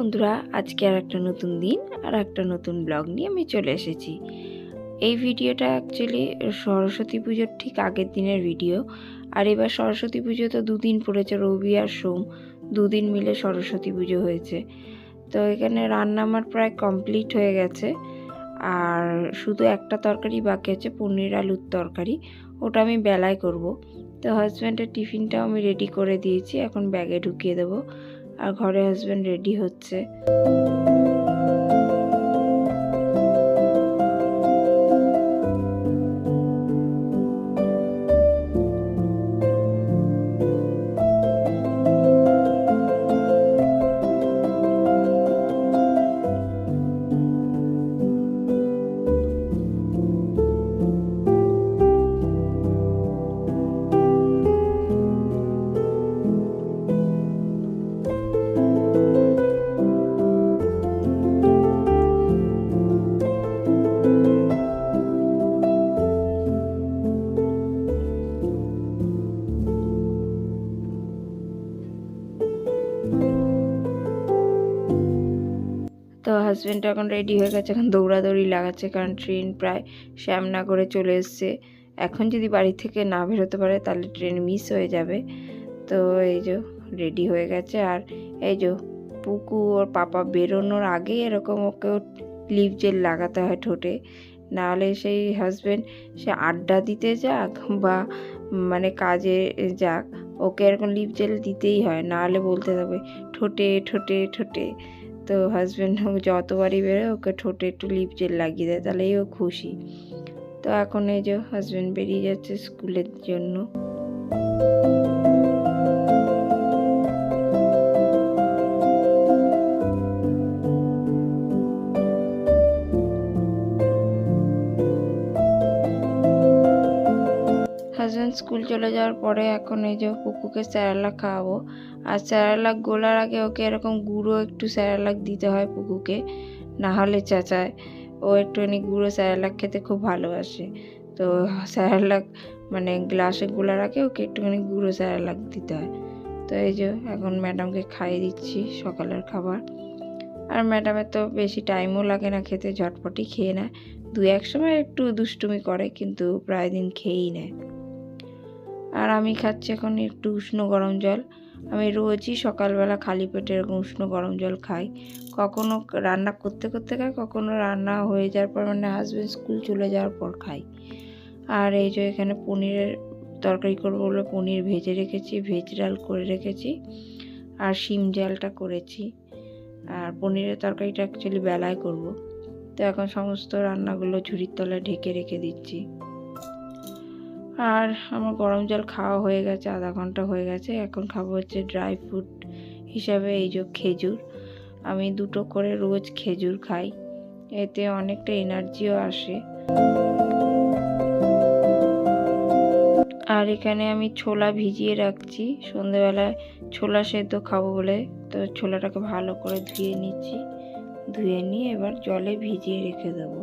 বন্ধুরা, আজকে আর একটা নতুন দিন আর একটা নতুন ব্লগ নিয়ে আমি চলে এসেছি। এই ভিডিওটা অ্যাকচুয়ালি সরস্বতী পুজোর ঠিক আগের দিনের ভিডিও। আর এবার সরস্বতী পুজো তো দুদিন পড়েছে, রবি আর সোম। দুদিন মিলে সরস্বতী পুজো হয়েছে। তো এখানে রান্না আমার প্রায় কমপ্লিট হয়ে গেছে। আর শুধু একটা তরকারি বাকি আছে, পনির আলুর তরকারি। ওটা আমি বেলায় করব। তো হাজব্যান্ডের টিফিনটাও আমি রেডি করে দিয়েছি, এখন ব্যাগে ঢুকিয়ে দেবো। আর ঘরে হাজব্যান্ড রেডি হচ্ছে। তো হাজব্যান্ড এখন রেডি হয়ে গেছে, এখন দৌড়াদৌড়ি লাগাচ্ছে, কারণ ট্রেন প্রায় শ্যামনা করে চলে এসছে। এখন যদি বাড়ি থেকে না বেরোতে পারে, তাহলে ট্রেন মিস হয়ে যাবে। তো এই যে রেডি হয়ে গেছে। আর এই যে, পুকু ওর পাপা বেরোনোর আগে এরকম ওকেও লিপ জেল লাগাতে হয় ঠোঁটে। নাহলে সেই হাজব্যান্ড সে আড্ডা দিতে যাক বা মানে কাজে যাক, ওকে এরকম লিপ জেল দিতেই হয়। নাহলে বলতে থাকবে ঠোঁটে ঠোঁটে ঠোঁটে। তো হাজব্যান্ড যতবারই বেরোয়, ওকে ঠোঁটে একটু লিপ জেল লাগিয়ে দেয়, তাহলেই ও খুশি। তো এখন এই যে হাজব্যান্ড বেরিয়ে যাচ্ছে স্কুলের জন্য। স্কুল চলে যাওয়ার পরে এখন এই যে কুকুকে স্যারালাক খাওয়াবো। আর স্যারালাক গোলার আগে ওকে এরকম গুঁড়ো একটু স্যারালাক দিতে হয় পুকুকে না হলে চেঁচায়। ও একটুখানি গুঁড়ো স্যারালাক খেতে খুব ভালোবাসে। তো স্যারালাক মানে গ্লাসে গোলার আগে ওকে একটুখানি গুঁড়ো স্যারালাক দিতে হয়। তো এই যে এখন ম্যাডামকে খাইয়ে দিচ্ছি সকালের খাবার। আর ম্যাডামের তো বেশি টাইমও লাগে না খেতে, ঝটপটি খেয়ে নেয়। দু এক সময় একটু দুষ্টুমি করে, কিন্তু প্রায় দিন খেয়েই নেয়। আর আমি খাচ্ছি এখন একটু উষ্ণ গরম জল। আমি রোজই সকালবেলা খালি পেটে এরকম উষ্ণ গরম জল খাই। কখনো রান্না করতে করতে খাই, কখনো রান্না হয়ে যাওয়ার পর মানে হাজব্যান্ড স্কুল চলে যাওয়ার পর খাই। আর এই যে এখানে পনিরের তরকারি করব বলে পনির ভেজে রেখেছি, ভেজ ডাল করে রেখেছি আর শিম জালটা করেছি। আর পনিরের তরকারিটা অ্যাকচুয়ালি বেলায় করব। তো এখন সমস্ত রান্নাগুলো ঝুড়ির তলায় ঢেকে রেখে দিচ্ছি। আর আমার গরম জল খাওয়া হয়ে গেছে, আধা ঘণ্টা হয়ে গেছে। এখন খাব হচ্ছে ড্রাই ফ্রুট হিসাবে এই যে খেজুর। আমি দুটো করে রোজ খেজুর খাই, এতে অনেকটা এনার্জিও আসে। আর এখানে আমি ছোলা ভিজিয়ে রাখছি, সন্ধেবেলায় ছোলা সেদ্ধ খাব বলে। তো ছোলাটাকে ভালো করে ধুয়ে নিচ্ছি, ধুয়ে নিয়ে এবার জলে ভিজিয়ে রেখে দেবো।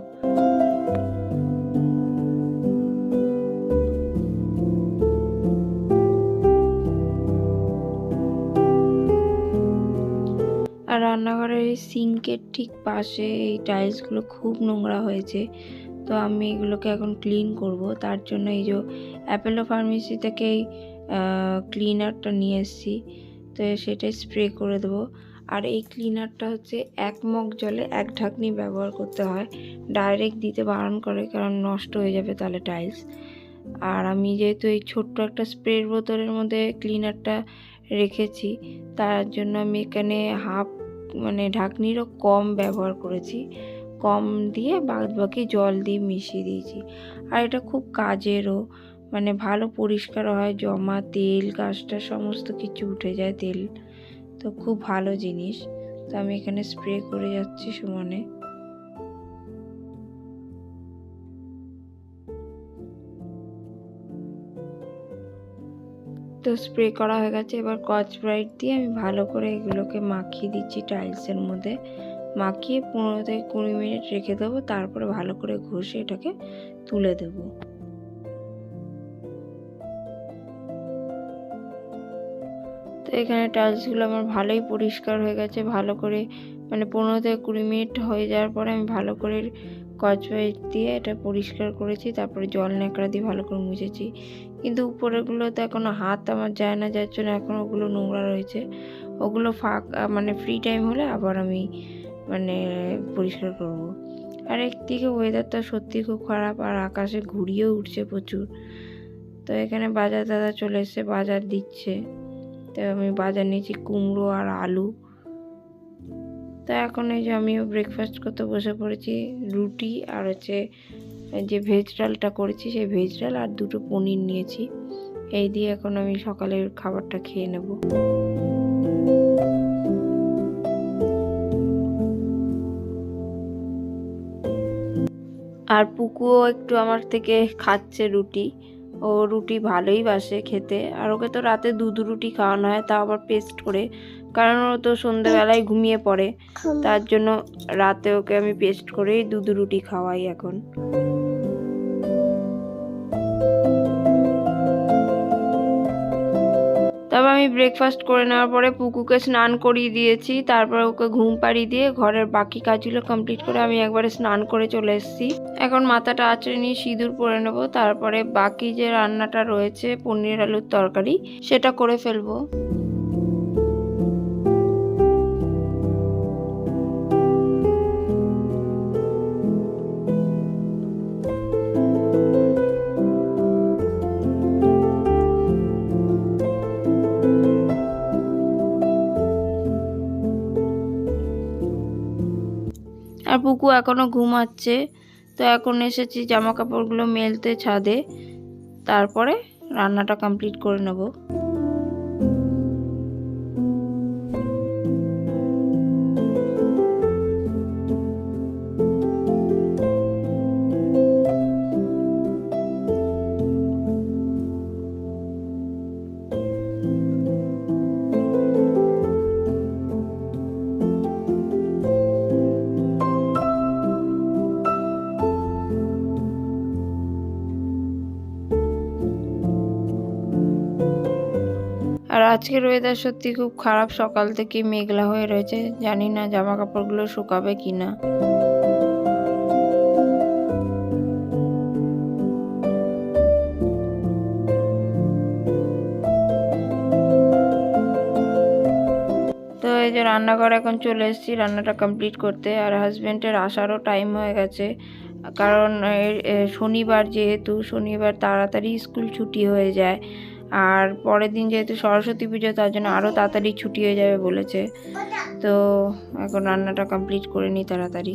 আর রান্নাঘরের এই সিঙ্কের ঠিক পাশে এই টাইলসগুলো খুব নোংরা হয়েছে। তো আমি এগুলোকে এখন ক্লিন করব। তার জন্য এই যে অ্যাপেলো ফার্মেসি থেকে এই ক্লিনারটা নিয়ে এসেছি। তো সেটাই স্প্রে করে দেবো। আর এই ক্লিনারটা হচ্ছে এক মগ জলে এক ঢাকনি ব্যবহার করতে হয়। ডাইরেক্ট দিতে বারণ করে, কারণ নষ্ট হয়ে যাবে তাহলে টাইলস। আর আমি যেহেতু এই ছোট্ট একটা স্প্রের বোতলের মধ্যে ক্লিনারটা রেখেছি, তার জন্য আমি এখানে হাফ মানে ঢাকনিরও কম ব্যবহার করেছি। কম দিয়ে বাদ বাকি জল দিয়ে মিশিয়ে দিয়েছি। আর এটা খুব কাজেরও মানে ভালো পরিষ্কার হয়, জমা তেল, গাছটা সমস্ত কিছু উঠে যায় তেল। তো খুব ভালো জিনিস। তো আমি এখানে স্প্রে করে যাচ্ছি সমানে। তো স্প্রে করা হয়ে গেছে। এবার কচ ব্রাইট দিয়ে আমি ভালো করে এগুলোকে মাখিয়ে দিচ্ছি টাইলসের মধ্যে। মাখিয়ে পনেরো থেকে কুড়ি মিনিট রেখে দেবো, তারপরে ভালো করে ঘষে এটাকে তুলে দেবো। তো এখানে টাইলসগুলো আমার ভালোই পরিষ্কার হয়ে গেছে, ভালো করে মানে পনেরো থেকে কুড়ি মিনিট হয়ে যাওয়ার পরে আমি ভালো করে কচপাইট দিয়ে এটা পরিষ্কার করেছি, তারপরে জল ন্যাকড়া দিয়ে ভালো করে মুছেছি। কিন্তু উপরেরগুলোতে এখনও হাত আমার যায় না, যার জন্য এখন ওগুলো নোংরা রয়েছে। ওগুলো ফাঁক মানে ফ্রি টাইম হলে আবার আমি মানে পরিষ্কার করব। আর একদিকে ওয়েদারটা সত্যি খুব খারাপ, আর আকাশে ঘুরিয়েও উঠছে প্রচুর। তো এখানে বাজার দাদা চলে এসছে, বাজার দিচ্ছে। তো আমি বাজার নিয়েছি কুমড়ো আর আলু। তো এখন এই যে আমিও ব্রেকফাস্ট করতে বসে পড়েছি, রুটি আর হচ্ছে যে ভেজ ডালটা করেছি, সেই ভেজ ডাল আর দুটো পনির নিয়েছি। এই দিয়ে এখন আমি সকালের খাবারটা খেয়ে নেব। আর পুকুও একটু আমার থেকে খাচ্ছে রুটি। ও রুটি ভালোই বাসে খেতে। আর ওকে তো রাতে দুধ রুটি খাওয়ানো হয় তা আবার পেস্ট করে। কারণ ও তো সন্ধ্যেবেলায় ঘুমিয়ে পড়ে। তার জন্য রাতে ওকে আমি পেস্ট করেই দুধ রুটি খাওয়াই এখন। তবে আমি ব্রেকফাস্ট করে নেওয়ার পরে পুকুকে স্নান করিয়ে দিয়েছি। তারপরে ওকে ঘুম পাড়িয়ে দিয়ে ঘরের বাকি কাজগুলো কমপ্লিট করে আমি একবারে স্নান করে চলে এসেছি। এখন মাথাটা আঁচড়ে নিয়ে সিঁদুর পরে নেব। তারপরে বাকি যে রান্নাটা রয়েছে, পনির আলুর তরকারি, সেটা করে ফেলব। আর পুকু এখনও ঘুমাচ্ছে, তো এখন এসেছি জামা কাপড়গুলো মেলতে ছাদে। তারপরে রান্নাটা কমপ্লিট করে নেব। আজকের ওয়েদার সত্যি খুব খারাপ। সকাল থেকে মেঘলা হয়ে রয়েছে। জানি না জামা কাপড়গুলো শুকাবে কি না তো এই যে রান্নাঘর এখন চলে এসেছি রান্নাটা কমপ্লিট করতে। আর হাজব্যান্ডের আসারও টাইম হয়ে গেছে। কারণ শনিবার যেহেতু, শনিবার তাড়াতাড়ি স্কুল ছুটি হয়ে যায়। আর পরের দিন যেহেতু সরস্বতী পুজো, তার জন্য আরও তাড়াতাড়ি ছুটি হয়ে যাবে বলেছে। তো এখন রান্নাটা কমপ্লিট করে নিই তাড়াতাড়ি।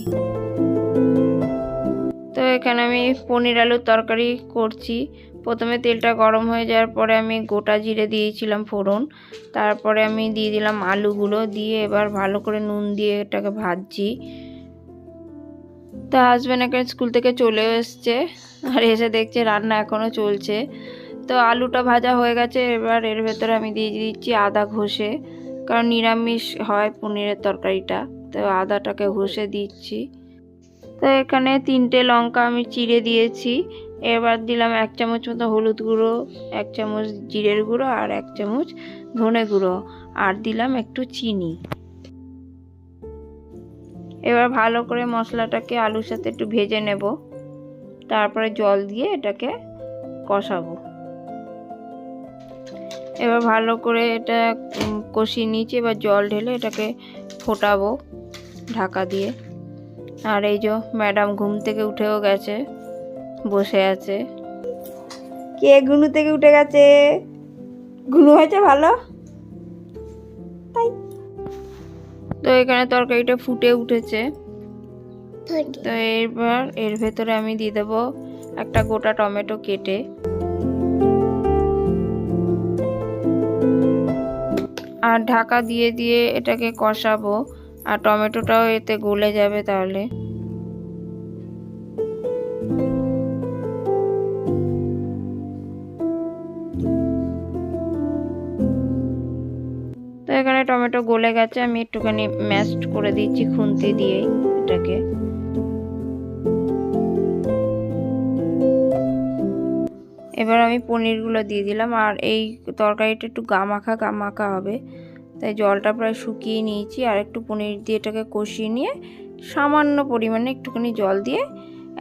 তো এখানে আমি পনির আলুর তরকারি করছি। প্রথমে তেলটা গরম হয়ে যাওয়ার পরে আমি গোটা জিরে দিয়েছিলাম ফোড়ন। তারপরে আমি দিয়ে দিলাম আলুগুলো, দিয়ে এবার ভালো করে নুন দিয়ে এটাকে ভাজছি। তা হাজব্যান্ড এখানে স্কুল থেকে চলে এসছে, আর এসে দেখছে রান্না এখনও চলছে। তো আলুটা ভাজা হয়ে গেছে, এবার এর ভেতরে আমি দিয়ে দিচ্ছি আদা ঘষে। কারণ নিরামিষ হয় পনিরের তরকারিটা, তো আদাটাকে ঘষে দিচ্ছি। তো এখানে তিনটে লঙ্কা আমি চিড়ে দিয়েছি। এবার দিলাম এক চামচ মতো হলুদ গুঁড়ো, এক চামচ জিরের গুঁড়ো আর এক চামচ ধনে গুঁড়ো। আর দিলাম একটু চিনি। এবার ভালো করে মশলাটাকে আলুর সাথে একটু ভেজে নেব। তারপরে জল দিয়ে এটাকে কষাবো। এবার ভালো করে এটা কষিয়ে নিয়েছি এবার জল ঢেলে এটাকে ফোটাবো ঢাকা দিয়ে। আর এই যে ম্যাডাম ঘুম থেকে উঠেও গেছে বসে আছে। কে গুনু থেকে উঠে গেছে? গুনু হয়েছে ভালো? তাই। তো এখানে তরকারিটা ফুটে উঠেছে। তো এবার এর ভেতরে আমি দিয়ে দেবো একটা গোটা টমেটো কেটে। আর ঢাকা দিয়ে দিয়ে এটাকে কষাবো। আর টমেটোটাও এতে গলে যাবে তাহলে। তো এখানে টমেটো গলে গেছে। আমি একটুখানি ম্যাশড করে দিচ্ছি খুন্তি দিয়েই এটাকে। এবার আমি পনিরগুলো দিয়ে দিলাম আর এই তরকারিটা একটু গা মাখা গা মাখা হবে। তাই জলটা প্রায় শুকিয়ে নিয়েছি আর একটু পনির দিয়ে এটাকে কষিয়ে নিয়ে সামান্য পরিমাণে একটুখানি জল দিয়ে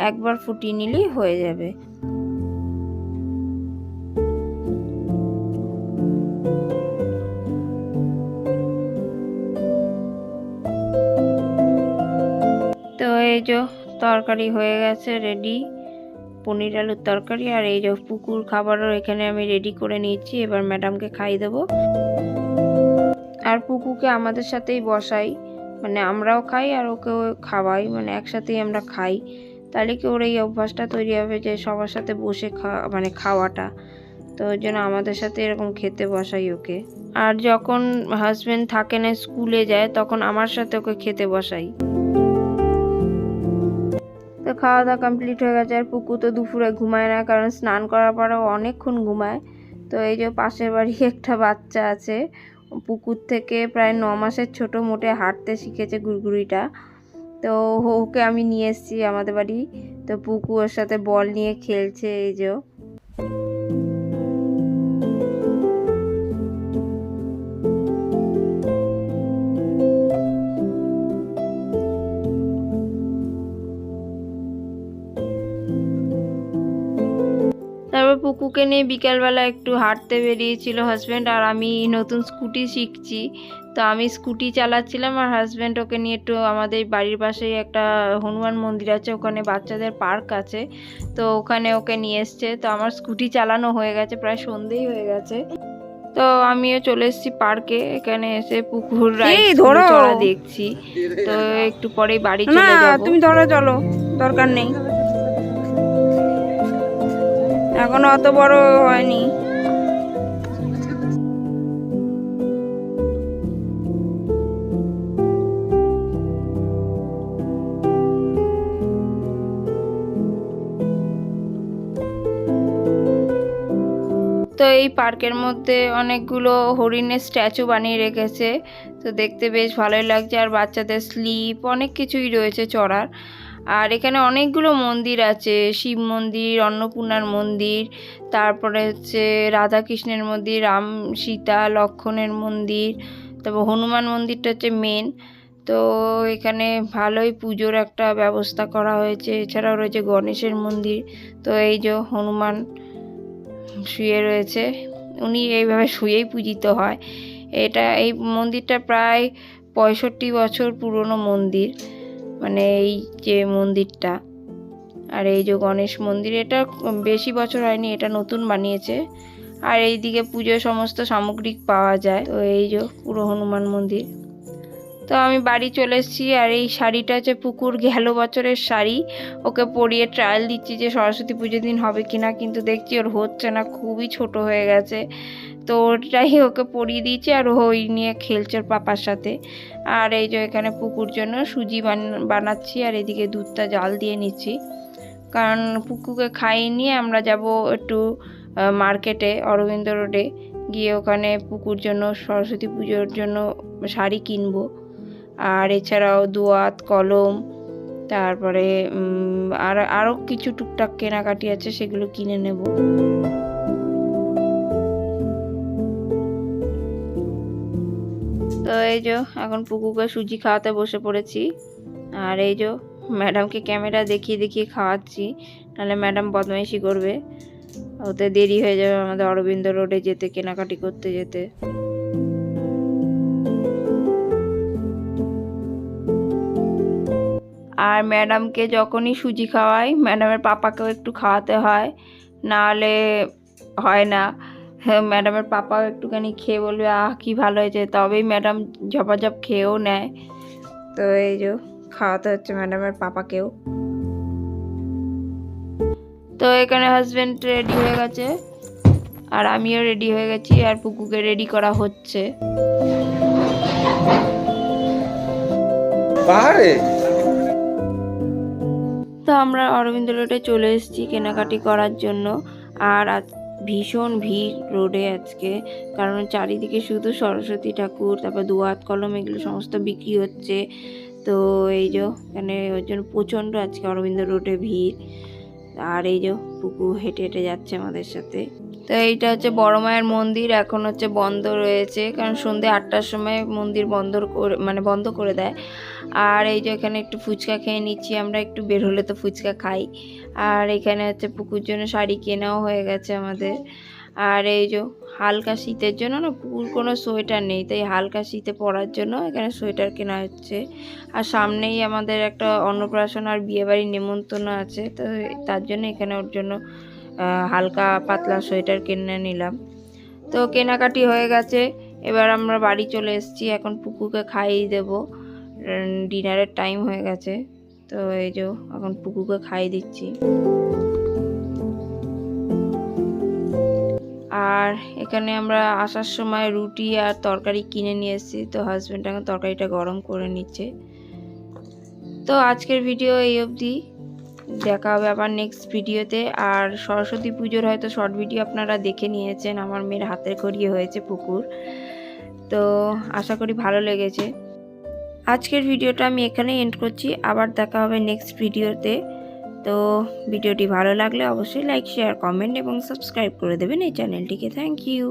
একবার ফুটিয়ে নিলেই হয়ে যাবে। তো এই যে তরকারি হয়ে গেছে রেডি। পনির আলুর তরকারি আর এই যে পুকুর খাবারও এখানে আমি রেডি করে নিয়েছি। এবার ম্যাডামকে খাই দেবো। আর পুকুকে আমাদের সাথেই বসাই। মানে আমরাও খাই আর ওকেও খাওয়াই। মানে একসাথেই আমরা খাই। তাহলে কি ওর এই অভ্যাসটা তৈরি হবে যে সবার সাথে বসে খাওয়া মানে খাওয়াটা? তো ওই জন্য আমাদের সাথে এরকম খেতে বসাই ওকে। আর যখন হাজব্যান্ড থাকে না স্কুলে যায়, তখন আমার সাথে ওকে খেতে বসাই। তো খাওয়া দাওয়া কমপ্লিট হয়ে গেছে। আর পুকু তো দুপুরে ঘুমায় না, কারণ স্নান করার পরেও অনেকক্ষণ ঘুমায়। তো এই যে পাশের বাড়ি একটা বাচ্চা আছে। পুকুর থেকে প্রায় ন মাসের ছোটো, মোটে হাঁটতে শিখেছে গুড়গুড়িটা তো ওকে আমি নিয়ে এসেছি আমাদের বাড়ি। তো পুকু ওর সাথে বল নিয়ে খেলছে, এই যে পুকুকে নিয়ে বিকালবেলা একটু হাঁটতে বেরিয়েছিল হাজব্যান্ড আর আমি নতুন স্কুটি শিখছি। তো আমি স্কুটি চালাচ্ছিলাম আর হাজব্যান্ড ওকে নিয়ে একটু আমাদের বাড়ির পাশেই একটা হনুমান মন্দির আছে ওখানে বাচ্চাদের পার্ক আছে। তো ওখানে ওকে নিয়ে এসছে। তো আমার স্কুটি চালানো হয়ে গেছে প্রায় সন্ধেই হয়ে গেছে। তো আমিও চলে এসেছি পার্কে এখানে এসে পুকুর ধরো। দেখছি। তো একটু পরেই বাড়ি চলে যাব। তুমি ধরো চলো। দরকার নেই। এখনও অত বড় হয়নি। তো এই পার্কের মধ্যে অনেকগুলো হরিণের স্ট্যাচু বানিয়ে রেখেছে। তো দেখতে বেশ ভালোই লাগছে। আর বাচ্চাদের স্লিপ, অনেক কিছুই রয়েছে চড়ার। আর এখানে অনেকগুলো মন্দির আছে, শিব মন্দির, অন্নপূর্ণার মন্দির, তারপরে হচ্ছে রাধাকৃষ্ণের মন্দির, রাম সীতা, লক্ষণের মন্দির, তারপর হনুমান মন্দিরটা হচ্ছে মেন তো এখানে ভালোই পুজোর একটা ব্যবস্থা করা হয়েছে। এছাড়াও রয়েছে গণেশের মন্দির। তো এই যে হনুমান শুয়ে রয়েছে, উনি এইভাবে শুয়েই পূজিত হয়। এটা এই মন্দিরটা প্রায় পঁয়ষট্টি বছর পুরনো মন্দির। মানে এই যে মন্দিরটা। আর এই যে গণেশ মন্দির, এটা বেশি বছর হয়নি, এটা নতুন বানিয়েছে। আর এইদিকে পুজোর সমস্ত সামগ্রিক পাওয়া যায় তো এই যে পুরো হনুমান মন্দির। তো আমি বাড়ি চলে এসেছি, আর এই শাড়িটা হচ্ছে পুকুর গেল বছরের শাড়ি, ওকে পরিয়ে ট্রায়াল দিচ্ছি যে সরস্বতী পুজোর দিন হবে কিনা, কিন্তু দেখছি ওর হচ্ছে না, খুবই ছোট হয়ে গেছে। তো ওটাই ওকে পরিয়ে দিয়েছি আর ওই নিয়ে খেলছে ওর পাপার সাথে। আর এই যে এখানে পুকুর জন্য সুজি বান- বানাচ্ছি আর এদিকে দুধটা জাল দিয়ে নিচ্ছি। কারণ পুকুকে খাইয়ে নিয়ে আমরা যাব একটু মার্কেটে, অরবিন্দ রোডে। গিয়ে ওখানে পুকুর জন্য, সরস্বতী পুজোর জন্য শাড়ি কিনবো। আর এছাড়াও দোয়াত, কলম, তারপরে আর আরও কিছু টুকটাক কেনাকাটি আছে, সেগুলো কিনে নেব। তো এই যে এখন পুকুকে সুজি খাওয়াতে বসে পড়েছি। আর এই যে ম্যাডামকে ক্যামেরা দেখিয়ে দেখিয়ে খাওয়াচ্ছি, নাহলে ম্যাডাম বদমাইশি করবে। ওতে দেরি হয়ে যাবে আমাদের অরবিন্দ রোডে যেতে, কেনাকাটি করতে যেতে। আর ম্যাডামকে যখনই সুজি খাওয়াই, ম্যাডামের পাপাকেও একটু খাওয়াতে হয়, নাহলে হয় না। ম্যাডামের পাপাও একটুখানি খেয়ে বলবে আহ কি ভালো হয়েছে। তবেই ম্যাডাম ঝপাঝপ খেয়েও নেয়। তো এই যে খাওয়াতে হচ্ছে ম্যাডামের পাপাকেও। তো এখানে হাজবেন্ড রেডি হয়ে গেছে আর আমিও রেডি হয়ে গেছি আর পুকুকে রেডি করা হচ্ছে। পাহাড়ে? তো আমরা অরবিন্দ রোডে চলে এসেছি কেনাকাটি করার জন্য আর ভীষণ ভিড় রোডে আজকে। কারণ চারিদিকে শুধু সরস্বতী ঠাকুর, তারপর দুয়াত কলম, এগুলো সমস্ত বিক্রি হচ্ছে। তো এই যে এখানে ওই জন্য প্রচণ্ড আজকে অরবিন্দ রোডে ভিড়। আর এই যে পুকুর হেঁটে হেঁটে যাচ্ছে আমাদের সাথে। তো এইটা হচ্ছে বড় মায়ের মন্দির, এখন হচ্ছে বন্ধ রয়েছে, কারণ সন্ধে আটটার সময় মন্দির বন্ধ করে মানে বন্ধ করে দেয়। আর এই যে এখানে একটু ফুচকা খেয়ে নিচ্ছি, আমরা একটু বের হলে তো ফুচকা খাই। আর এখানে হচ্ছে পুকুর জন্য শাড়ি কেনাও হয়ে গেছে আমাদের। আর এই যে হালকা শীতের জন্য না, পুকুর কোনো সোয়েটার নেই, তাই হালকা শীতে পরার জন্য এখানে সোয়েটার কেনা হচ্ছে। আর সামনেই আমাদের একটা অন্নপ্রাশন আর বিয়েবাড়ির নেমন্তন্ন আছে, তো তার জন্য এখানে ওর জন্য হালকা পাতলা সোয়েটার কিনে নিলাম। তো কেনাকাটি হয়ে গেছে। এবার আমরা বাড়ি চলে এসেছি। এখন পুকুকে খাইয়ে দেবো। ডিনারের টাইম হয়ে গেছে। তো এই যে এখন পুকুকে খাইয়ে দিচ্ছি। আর এখানে আমরা আসার সময় রুটি আর তরকারি কিনে নিয়ে এসেছি। তো হাজব্যান্ড এখন তরকারিটা গরম করে নিচ্ছে। তো আজকের ভিডিও এই অবধি। দেখা হবে আবার নেক্সট ভিডিওতে আর সরস্বতী পুজোর হয়তো শর্ট ভিডিও আপনারা দেখে নিয়েছেন, আমার মেয়ের হাতের করিয়ে হয়েছে পুকুর। তো আশা করি ভালো লেগেছে। আজকের ভিডিওটা আমি এখানেই এন্ড করছি। আবার দেখা হবে নেক্সট ভিডিওতে তো ভিডিওটি ভালো লাগলে অবশ্যই লাইক শেয়ার কমেন্ট এবং সাবস্ক্রাইব করে দেবেন এই চ্যানেলটিকে থ্যাংক ইউ